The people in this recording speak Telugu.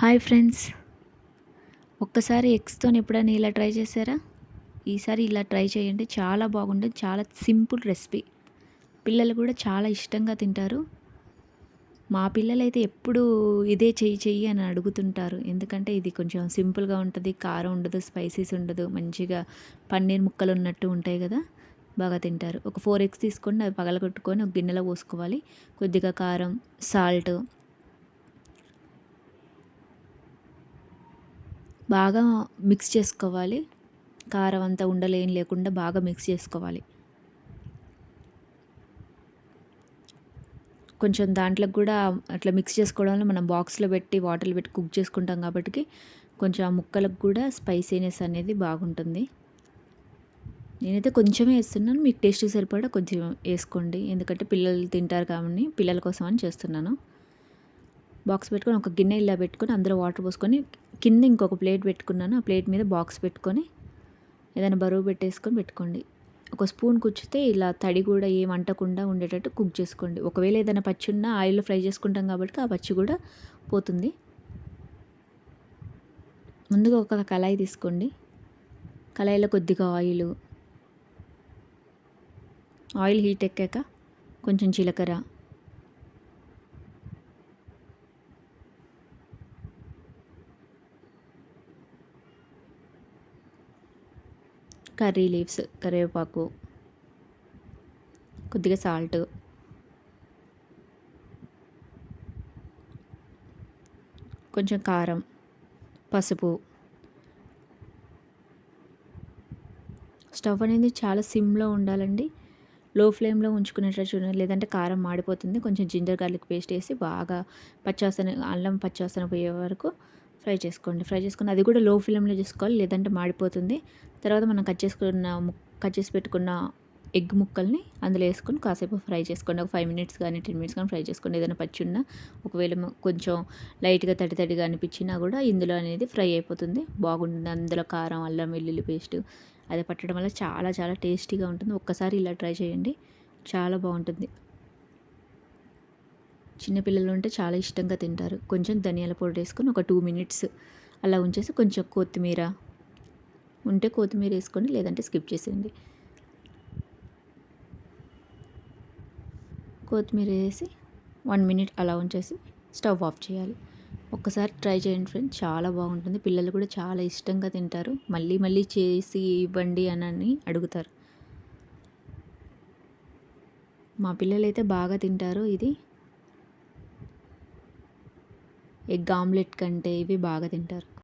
Hi friends. ఒక్కసారి ఎగ్స్తో ఎప్పుడైనా ఇలా ట్రై చేశారా? ఈసారి ఇలా ట్రై చేయండి. చాలా బాగుంటుంది. చాలా సింపుల్ రెసిపీ. పిల్లలు కూడా చాలా ఇష్టంగా తింటారు. మా పిల్లలైతే ఎప్పుడు ఇదే చెయ్యి చెయ్యి అని అడుగుతుంటారు. ఎందుకంటే ఇది కొంచెం సింపుల్గా ఉంటుంది కారం ఉండదు స్పైసీస్ ఉండదు మంచిగా పన్నీర్ ముక్కలు ఉన్నట్టు ఉంటాయి కదా బాగా తింటారు. ఒక ఫోర్ ఎగ్స్ తీసుకొని అవి పగలగొట్టుకొని ఒక గిన్నెలో పోసుకోవాలి. కొద్దిగా కారం సాల్ట్ బాగా మిక్స్ చేసుకోవాలి. కారం అంతా ఉండలేం లేకుండా బాగా మిక్స్ చేసుకోవాలి. కొంచెం దాంట్లోకి కూడా అట్లా మిక్స్ చేసుకోవడం వల్ల మనం బాక్స్లో పెట్టి వాటర్లో పెట్టి కుక్ చేసుకుంటాం కాబట్టి కొంచెం ఆ ముక్కలకు కూడా స్పైసీనెస్ అనేది బాగుంటుంది. నేనైతే కొంచెమే వేస్తున్నాను. మీకు టేస్ట్ సరిపడా కొంచెం వేసుకోండి. ఎందుకంటే పిల్లలు తింటారు కాబట్టి పిల్లల కోసం అని చేస్తున్నాను. బాక్స్ పెట్టుకొని ఒక గిన్నె ఇలా పెట్టుకొని అందులో వాటర్ పోసుకొని కింద ఇంకొక ప్లేట్ పెట్టుకున్నాను. ఆ ప్లేట్ మీద బాక్స్ పెట్టుకొని ఏదైనా బరువు పెట్టేసుకొని పెట్టుకోండి. ఒక స్పూన్ కుచ్చితే ఇలా తడి కూడా ఏం అంటకుండా ఉండేటట్టు కుక్ చేసుకోండి. ఒకవేళ ఏదైనా పచ్చి ఉన్నా ఆయిల్లో ఫ్రై చేసుకుంటాం కాబట్టి ఆ పచ్చి కూడా పోతుంది. ముందుగా ఒక కళాయి తీసుకోండి. కళాయిలో కొద్దిగా ఆయిల్. ఆయిల్ హీట్ ఎక్కాక కొంచెం జీలకర్ర. కర్రీ లీవ్స్ కరివేపాకు కొద్దిగా సాల్ట్. కొంచెం కారం పసుపు. స్టవ్ అనేది చాలా సిమ్లో ఉండాలండి. లో ఫ్లేమ్లో ఉంచుకునేటట్టు చూడండి. లేదంటే కారం మాడిపోతుంది. కొంచెం జింజర్ గార్లిక్ పేస్ట్ వేసి బాగా పచ్చివాసన అల్లం పచ్చివాసన పోయే వరకు ఫ్రై చేసుకోండి. ఫ్రై చేసుకుని అది కూడా లో ఫ్లేమ్లో చేసుకోవాలి లేదంటే మాడిపోతుంది. తర్వాత మనం కట్ చేసుకున్న కట్ చేసి పెట్టుకున్న ఎగ్ ముక్కల్ని అందులో వేసుకొని కాసేపు ఫ్రై చేసుకోండి. ఒక ఫైవ్ మినిట్స్ కానీ టెన్ మినిట్స్ కానీ ఫ్రై చేసుకోండి. ఏదైనా పచ్చి ఉన్నా ఒకవేళ కొంచెం లైట్గా తడి తడిగా అనిపించినా కూడా ఇందులో అనేది ఫ్రై అయిపోతుంది. బాగుంటుంది. అందులో కారం అల్లం వెల్లుల్లి పేస్ట్ అది పట్టడం వల్ల చాలా చాలా టేస్టీగా ఉంటుంది. ఒక్కసారి ఇలా ట్రై చేయండి. చాలా బాగుంటుంది. చిన్నపిల్లలు ఉంటే చాలా ఇష్టంగా తింటారు. కొంచెం ధనియాల పౌడర్ వేసుకొని ఒక టూ మినిట్స్ అలా ఉంచేసి కొంచెం కొత్తిమీర ఉంటే కొత్తిమీర వేసుకోండి లేదంటే స్కిప్ చేసేయండి. కొత్తిమీర వేసి వన్ మినిట్ అలా ఉంచేసి స్టవ్ ఆఫ్ చేయాలి. ఒక్కసారి ట్రై చేయండి ఫ్రెండ్స్ చాలా బాగుంటుంది. పిల్లలు కూడా చాలా ఇష్టంగా తింటారు. మళ్ళీ మళ్ళీ చేసి ఇవ్వండి అని అడుగుతారు. మా పిల్లలు అయితే బాగా తింటారు ఇది. ఎగ్ ఆమ్లెట్ కంటే ఇవి బాగా తింటారు.